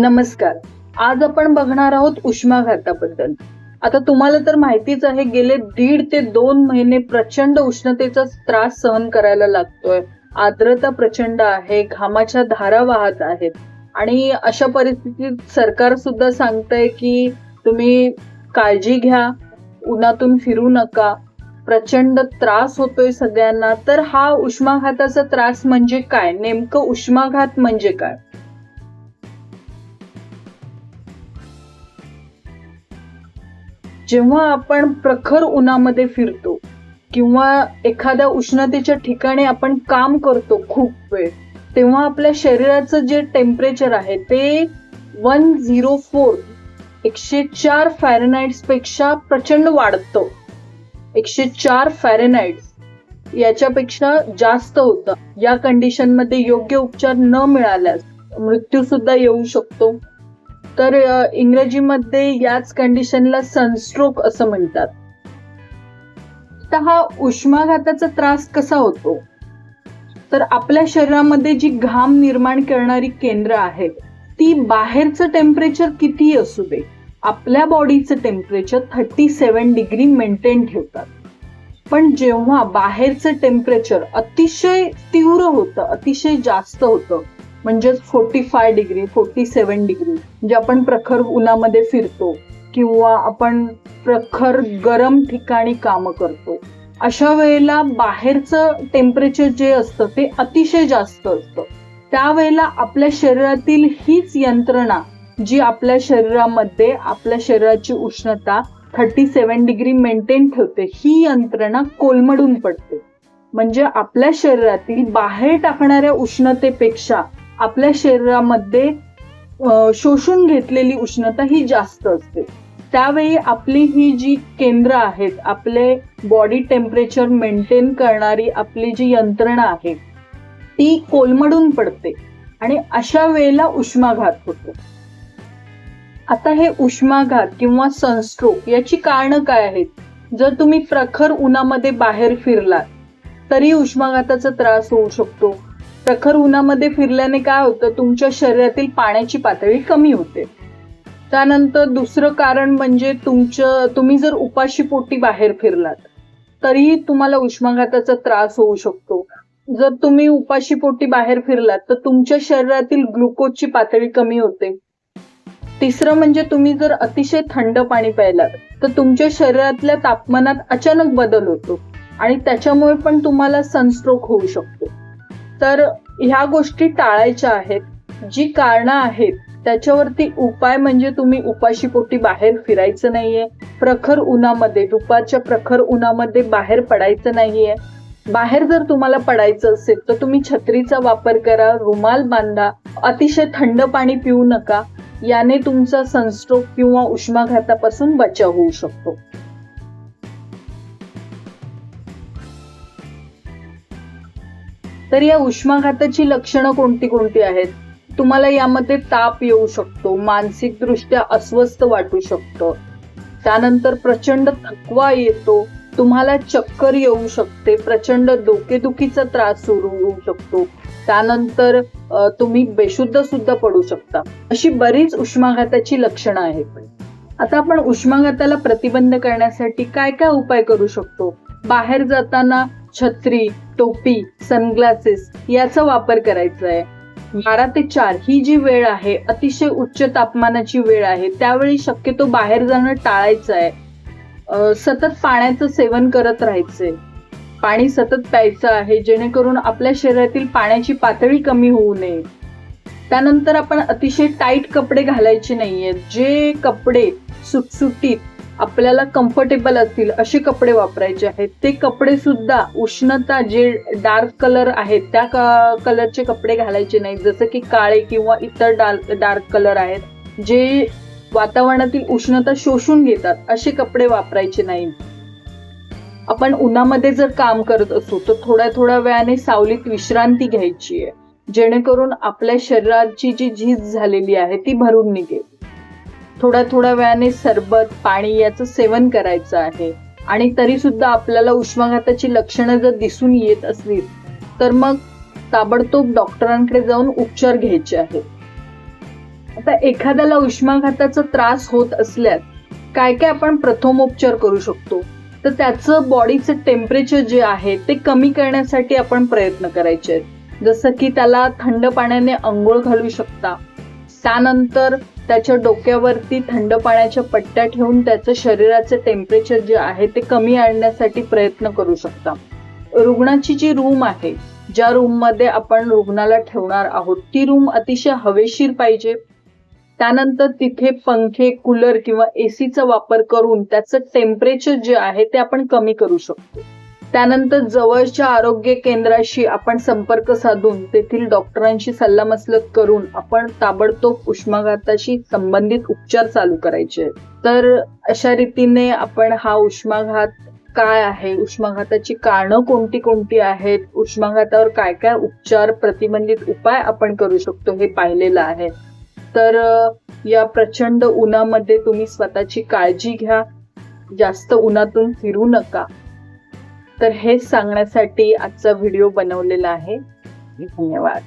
नमस्कार. आज आपण बघणार आहोत उष्माघाताबद्दल आता तुम्हाला तर माहितीच आहे गेले दीड ते दोन महिने प्रचंड उष्णतेचा त्रास सहन करायला लागतोय. आर्द्रता प्रचंड आहे घामाच्या धारा वाहत आहेत. आणि अशा परिस्थितीत सरकार सुद्धा सांगतंय की तुम्ही काळजी घ्या उन्हातून फिरू नका. प्रचंड त्रास होतोय सगळ्यांना. तर हा उष्माघाताचा त्रास म्हणजे काय? नेमकं उष्माघात म्हणजे काय? जेव्हा आपण प्रखर उन्हामध्ये फिरतो किंवा एखाद्या उष्णतेच्या ठिकाणी आपण काम करतो खूप वेळ तेव्हा आपल्या शरीराचं जे टेम्परेचर आहे ते वन झिरो फोर एकशे चार फॅरेनाइट्सपेक्षा प्रचंड वाढतं. एकशे चार फॅरेनाइट्स याच्यापेक्षा जास्त होतं. या कंडिशनमध्ये योग्य उपचार न मिळाल्यास मृत्यू सुद्धा येऊ शकतो. तर इंग्रजीमध्ये याच कंडिशनला सनस्ट्रोक असं म्हणतात. तर हा उष्माघाताचा त्रास कसा होतो? तर आपल्या शरीरामध्ये जी घाम निर्माण करणारी केंद्र आहेत ती बाहेरचं टेम्परेचर कितीही असू दे आपल्या बॉडीचं temperature thirty seven degree maintain ठेवतात. पण जेव्हा बाहेरचं टेम्परेचर अतिशय तीव्र होतं अतिशय जास्त होतं म्हणजेच forty five degree forty seven degree म्हणजे आपण प्रखर उन्हामध्ये फिरतो किंवा आपण प्रखर गरम ठिकाणी काम करतो. अशा वेळेला बाहेरचं टेम्परेचर जे असतं ते अतिशय जास्त असतं. त्यावेळेला आपल्या शरीरातील हीच यंत्रणा जी आपल्या शरीरामध्ये आपल्या शरीराची उष्णता थर्टी सेवन डिग्री मेंटेन ठेवते ही यंत्रणा कोलमडून पडते. म्हणजे आपल्या शरीरातील बाहेर टाकणाऱ्या उष्णतेपेक्षा आपल्या शरीरामध्ये शोषून घेतलेली उष्णता ही जास्त असते. त्यावेळी आपली ही जी केंद्र आहेत आपले बॉडी टेम्परेचर मेंटेन करणारी आपली जी यंत्रणा आहे ती कोलमडून पडते आणि अशा वेळेला उष्माघात होतो. आता हे उष्माघात किंवा सनस्ट्रोक याची कारणं काय आहेत? जर तुम्ही प्रखर उन्हामध्ये बाहेर फिरलात तरी उष्माघाताचा त्रास होऊ शकतो. प्रखर उन्हामध्ये फिरल्याने काय होतं? तुमच्या शरीरातील पाण्याची पातळी कमी होते. त्यानंतर दुसरं कारण म्हणजे तुमचं तुम्ही जर उपाशी पोटी बाहेर फिरलात तरीही तुम्हाला उष्माघाताचा त्रास होऊ शकतो. जर तुम्ही उपाशी पोटी बाहेर फिरलात तर तुमच्या शरीरातील ग्लुकोजची पातळी कमी होते. तिसरं म्हणजे तुम्ही जर अतिशय थंड पाणी प्यायलात तर तुमच्या शरीरातल्या तापमानात अचानक बदल होतो आणि त्याच्यामुळे पण तुम्हाला सनस्ट्रोक होऊ शकतो. तर ह्या गोष्टी टाळायच्या आहेत. जी कारणं आहेत त्याच्यावरती उपाय म्हणजे तुम्ही उपाशी पोटी बाहेर फिरायचं नाहीये. प्रखर उन्हामध्ये दुपारच्या प्रखर उन्हामध्ये बाहेर पडायचं नाहीये. बाहेर जर तुम्हाला पडायचं असेल तर तुम्ही छत्रीचा वापर करा रुमाल बांधा अतिशय थंड पाणी पिऊ नका. याने तुमचा सनस्ट्रोक किंवा उष्माघातापासून बचाव होऊ शकतो. तर या उष्माघाताची लक्षणं कोणती कोणती आहेत? तुम्हाला यामध्ये ताप येऊ शकतो मानसिक दृष्ट्या अस्वस्थ वाटू शकतं. त्यानंतर प्रचंड थकवा येतो तुम्हाला चक्कर येऊ शकते प्रचंड डोकेदुखीचा त्रास सुरू होऊ शकतो. त्यानंतर तुम्ही बेशुद्ध सुद्धा पडू शकता. अशी बरीच उष्माघाताची लक्षणं आहेत. आता आपण उष्माघाताला प्रतिबंध करण्यासाठी काय काय उपाय करू शकतो? बाहेर जाताना छत्री टोपी सनग्लासेस याचा वापर करायचा आहे. बारा ते चार ही जी वेळ आहे अतिशय उच्च तापमानाची वेळ आहे त्यावेळी शक्यतो बाहेर जाणं टाळायचं आहे. सतत पाण्याचं सेवन करत राहायचंय पाणी सतत प्यायचं आहे जेणेकरून आपल्या शरीरातील पाण्याची पातळी कमी होऊ नये. त्यानंतर आपण अतिशय टाईट कपडे घालायचे नाहीयेत. जे कपडे सुटसुटीत आपल्याला कम्फर्टेबल असतील असे कपडे वापरायचे आहेत. ते कपडे सुद्धा उष्णता जे डार्क कलर आहेत त्या कलरचे कपडे घालायचे नाहीत. जसं की काळे किंवा इतर डार्क डार्क कलर आहेत जे वातावरणातील उष्णता शोषून घेतात असे कपडे वापरायचे नाहीत. आपण उन्हामध्ये जर काम करत असू तर थोड्या थोड्या वेळाने सावलीत विश्रांती घ्यायची आहे. जेणेकरून आपल्या शरीराची जी झीज झालेली आहे ती भरून निघेल. थोड्या थोड्या वेळाने सरबत पाणी याचं सेवन करायचं आहे. आणि तरी सुद्धा आपल्याला उष्माघाताची लक्षणं जर दिसून येत असली तर मग ताबडतोब डॉक्टरांकडे जाऊन उपचार घ्यायचे आहेत. आता एखाद्याला उष्माघाताचा त्रास होत असल्यास काय काय आपण प्रथमोपचार करू शकतो? तर त्याचं बॉडीचं टेम्परेचर जे आहे ते कमी करण्यासाठी आपण प्रयत्न करायचे आहेत. जसं की त्याला थंड पाण्याने आंघोळ घालू शकता त्यानंतर त्याच्या डोक्यावरती थंड पाण्याच्या पट्ट्या ठेवून त्याचं शरीराचं टेम्परेचर जे आहे ते कमी आणण्यासाठी प्रयत्न करू शकता. रुग्णाची जी रूम आहे ज्या रूममध्ये आपण रुग्णाला ठेवणार आहोत ती रूम अतिशय हवेशीर पाहिजे. त्यानंतर तिथे पंखे कूलर किंवा एसीचा वापर करून त्याचं टेम्परेचर जे आहे ते आपण कमी करू शकतो. त्यानंतर जवळच्या आरोग्य केंद्राशी आपण संपर्क साधून तेथील डॉक्टरांशी सल्लामसलत करून आपण ताबडतोब उष्माघाताशी संबंधित उपचार चालू करायचे. तर अशा रीतीने आपण हा उष्माघात काय आहे? उष्माघाताची कारणं कोणती कोणती आहेत? उष्माघातावर काय काय उपचार प्रतिबंधित उपाय आपण करू शकतो हे पाहिलेलं आहे. तर या प्रचंड उन्हामध्ये तुम्ही स्वतःची काळजी घ्या. जास्त उन्हातून फिरू नका. तर हे सांगण्यासाठी आजचा व्हिडिओ बनवलेला आहे. धन्यवाद.